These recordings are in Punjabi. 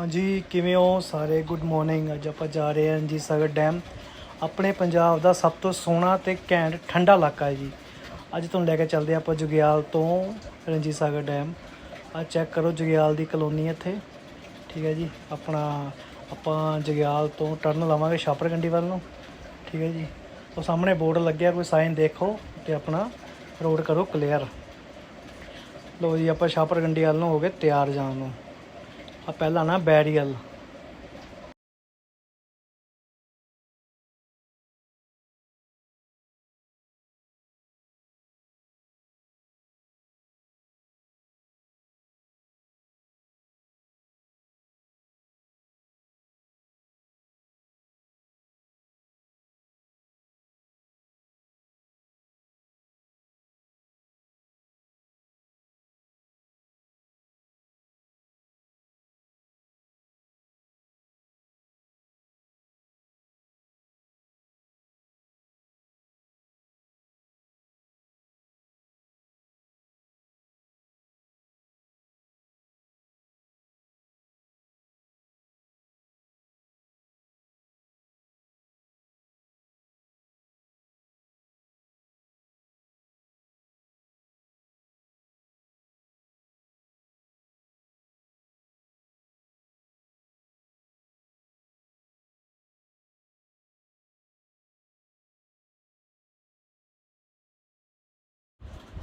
ਹਾਂਜੀ, ਕਿਵੇਂ ਹੋ ਸਾਰੇ? ਗੁੱਡ ਮਾਰਨਿੰਗ ਅੱਜ ਆਪਾਂ ਜਾ ਰਹੇ ਹਾਂ ਰਣਜੀਤ ਸਾਗਰ ਡੈਮ। ਆਪਣੇ ਪੰਜਾਬ ਦਾ ਸਭ ਤੋਂ ਸੋਹਣਾ ਤੇ ਘੈਂਟ ਠੰਡਾ ਇਲਾਕਾ ਹੈ ਜੀ। ਅੱਜ ਤੁਹਾਨੂੰ ਲੈ ਕੇ ਚੱਲਦੇ ਹਾਂ ਆਪਾਂ ਜੁਗਿਆਲ ਤੋਂ ਰਣਜੀਤ ਸਾਗਰ ਡੈਮ। ਆ ਚੈੱਕ ਕਰੋ ਜੁਗਿਆਲ ਦੀ ਕਲੋਨੀ ਇੱਥੇ। ਠੀਕ ਹੈ ਜੀ, ਆਪਣਾ ਆਪਾਂ ਜੁਗਿਆਲ ਤੋਂ ਟਰਨ ਲਾਵਾਂਗੇ ਛਾਪਰਗੰਡੀ ਵੱਲ ਨੂੰ। ਠੀਕ ਹੈ ਜੀ, ਉਹ ਸਾਹਮਣੇ ਬੋਰਡ ਲੱਗਿਆ, ਕੋਈ ਸਾਈਨ ਦੇਖੋ ਤੇ ਆਪਣਾ ਰੋਡ ਕਰੋ ਕਲੀਅਰ ਲੋ ਜੀ, ਆਪਾਂ ਛਾਪਰਗੰਡੀ ਵੱਲ ਨੂੰ ਹੋ ਗਏ ਤਿਆਰ ਜਾਣ ਨੂੰ। ਆ ਪਹਿਲਾ ਨਾ ਬੈਰੀਅਲ।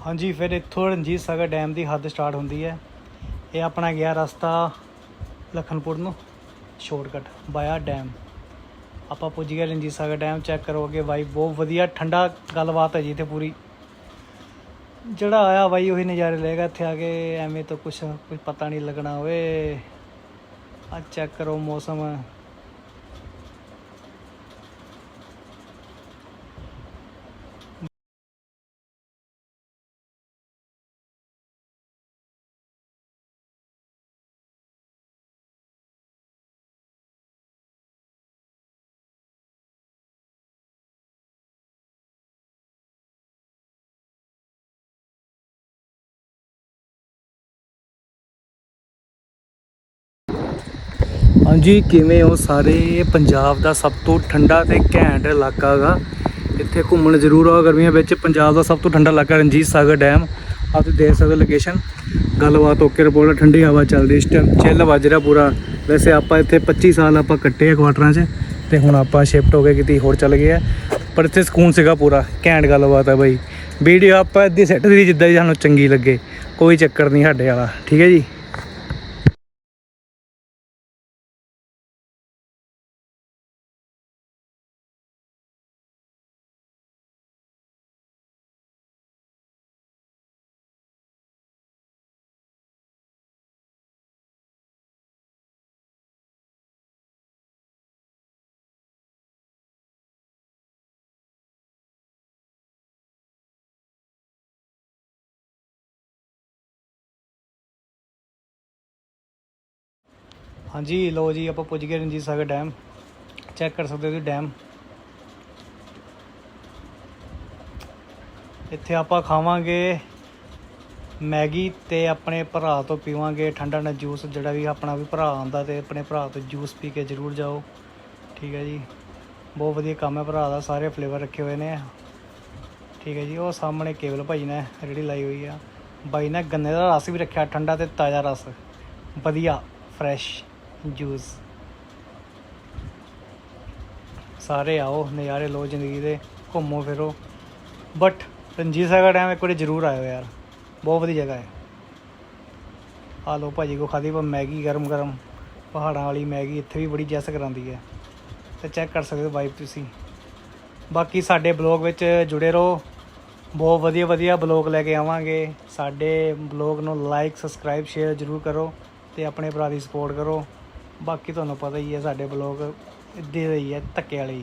ਹਾਂਜੀ, ਫਿਰ ਇੱਥੋਂ ਰਣਜੀਤ ਸਾਗਰ ਡੈਮ ਦੀ ਹੱਦ ਸਟਾਰਟ ਹੁੰਦੀ ਹੈ। ਇਹ ਆਪਣਾ ਗਿਆ ਰਸਤਾ ਲਖਨਪੁਰ ਨੂੰ, ਸ਼ਾਰਟਕਟ ਬਾਇਆ ਡੈਮ ਆਪਾਂ ਪੁੱਜ ਗਏ ਰਣਜੀਤ ਸਾਗਰ ਡੈਮ ਚੈੱਕ ਕਰੋਗੇ ਬਾਈ, ਬਹੁਤ ਵਧੀਆ ਠੰਡਾ ਗੱਲਬਾਤ ਹੈ ਜੀ ਇੱਥੇ ਪੂਰੀ। ਜਿਹੜਾ ਆਇਆ ਬਾਈ, ਉਹੀ ਨਜ਼ਾਰੇ ਲਏਗਾ ਇੱਥੇ ਆ ਕੇ, ਐਵੇਂ ਤਾਂ ਕੁਛ ਕੁਝ ਪਤਾ ਨਹੀਂ ਲੱਗਣਾ ਓਏ ਆ ਚੈੱਕ ਕਰੋ ਮੌਸਮ। ਹਾਂਜੀ, ਕਿਵੇਂ ਹੋ ਸਾਰੇ? ਪੰਜਾਬ ਦਾ ਸਭ ਤੋਂ ਠੰਡਾ ਤੇ ਘੈਂਟ ਇਲਾਕਾ ਹੈਗਾ ਇੱਥੇ ਘੁੰਮਣ ਜ਼ਰੂਰ ਆਓ, ਗਰਮੀਆਂ ਵਿੱਚ ਪੰਜਾਬ ਦਾ ਸਭ ਤੋਂ ਠੰਡਾ ਇਲਾਕਾ ਰਣਜੀਤ ਸਾਗਰ ਡੈਮ। ਆ ਤੁਸੀਂ ਦੇਖ ਸਕਦੇ ਲੋਕੇਸ਼ਨ ਗੱਲਬਾਤ ਓਕੇ ਰਿਪੋਰਟ, ਠੰਡੀ ਹਵਾ ਚੱਲਦੀ ਇਸ ਟਾਈਮ ਚਿੱਲ ਵੱਜ ਰਿਹਾ ਪੂਰਾ। ਵੈਸੇ ਆਪਾਂ ਇੱਥੇ 25 ਸਾਲ ਆਪਾਂ ਕੱਟੇ ਆ ਕੁਆਟਰਾਂ 'ਚ, ਤੇ ਹੁਣ ਆਪਾਂ ਸ਼ਿਫਟ ਹੋ ਗਏ, ਕਿਤੇ ਹੋਰ ਚੱਲ ਗਏ ਆ। ਪਰ ਇੱਥੇ ਸਕੂਨ ਸੀਗਾ ਪੂਰਾ, ਘੈਂਟ ਗੱਲਬਾਤ ਆ ਬਾਈ। ਵੀਡੀਓ ਆਪਾਂ ਇੱਦੀ ਸੈੱਟ ਦੀ ਜਿੱਦਾਂ ਦੀ ਸਾਨੂੰ ਚੰਗੀ ਲੱਗੇ, ਕੋਈ ਚੱਕਰ ਨਹੀਂ ਸਾਡੇ ਵਾਲਾ, ਠੀਕ ਹੈ ਜੀ? ਹਾਂਜੀ ਲੋ ਜੀ, ਆਪਾਂ ਪੁੱਜ ਗਏ ਰਣਜੀਤ ਸਾਗਰ ਡੈਮ ਚੈੱਕ ਕਰ ਸਕਦੇ ਹੋ ਤੁਸੀਂ ਡੈਮ ਇੱਥੇ ਆਪਾਂ ਖਾਵਾਂਗੇ ਮੈਗੀ ਤੇ ਆਪਣੇ ਭਰਾ ਤੋਂ ਪੀਵਾਂਗੇ ਠੰਡਾ ਠੰਡਾ ਜੂਸ, ਜਿਹੜਾ ਵੀ ਆਪਣਾ ਵੀ ਭਰਾ ਆਂਦਾ ਤੇ ਆਪਣੇ ਭਰਾ ਤੋਂ ਜੂਸ ਪੀ ਕੇ ਜ਼ਰੂਰ ਜਾਓ। ਠੀਕ ਹੈ ਜੀ, ਬਹੁਤ ਵਧੀਆ ਕੰਮ ਹੈ ਭਰਾ ਦਾ, ਸਾਰੇ ਫਲੇਵਰ ਰੱਖੇ ਹੋਏ ਨੇ। ਠੀਕ ਹੈ ਜੀ, ਉਹ ਸਾਹਮਣੇ ਕੇਵਲ ਭਾਈ ਨੇ ਰੇੜੀ ਲਾਈ ਹੋਈ ਆ। ਬਾਈ ਨੇ ਗੰਨੇ ਦਾ ਰਸ ਵੀ ਰੱਖਿਆ, ਠੰਡਾ ਤੇ ਤਾਜ਼ਾ ਰਸ। ਵਧੀਆ ਫਰੈਸ਼ ਜੂਸ। ਸਾਰੇ ਆਓ, ਨਜ਼ਾਰੇ ਲਓ ਜ਼ਿੰਦਗੀ ਦੇ, ਘੁੰਮੋ ਫਿਰੋ। ਬਟ ਰਣਜੀਤ ਸਾਗਰ ਡੈਮ ਇੱਕ ਵਾਰੀ ਜ਼ਰੂਰ ਆਇਓ ਯਾਰ। ਬਹੁਤ ਵਧੀਆ ਜਗ੍ਹਾ ਹੈ। ਆ ਲਓ ਭਾਜੀ ਕੋ ਖਾਦੀ ਪਾ ਮੈਗੀ ਗਰਮ ਗਰਮ, ਪਹਾੜਾਂ ਵਾਲੀ ਮੈਗੀ, ਇੱਥੇ ਵੀ ਬੜੀ ਜੈਸ ਕਰਾਂਦੀ ਹੈ। ਤੇ ਚੈੱਕ ਕਰ ਸਕਦੇ ਹੋ ਵਾਈਬ ਤੁਸੀਂ। ਬਾਕੀ ਸਾਡੇ ਬਲੌਗ ਵਿੱਚ ਜੁੜੇ ਰਹੋ। ਬਹੁਤ ਵਧੀਆ ਵਧੀਆ ਬਲੌਗ ਲੈ ਕੇ ਆਵਾਂਗੇ। ਸਾਡੇ ਬਲੌਗ ਨੂੰ ਲਾਈਕ ਸਬਸਕ੍ਰਾਈਬ ਸ਼ੇਅਰ ਜ਼ਰੂਰ ਕਰੋ ਤੇ ਆਪਣੇ ਭਰਾ ਦੀ ਸਪੋਰਟ ਕਰੋ। ਬਾਕੀ ਤੁਹਾਨੂੰ ਪਤਾ ਹੀ ਹੈ ਸਾਡੇ ਬਲੌਗ ਦੇ ਰਹੀ ਹੈ ਧੱਕੇ ਵਾਲੇ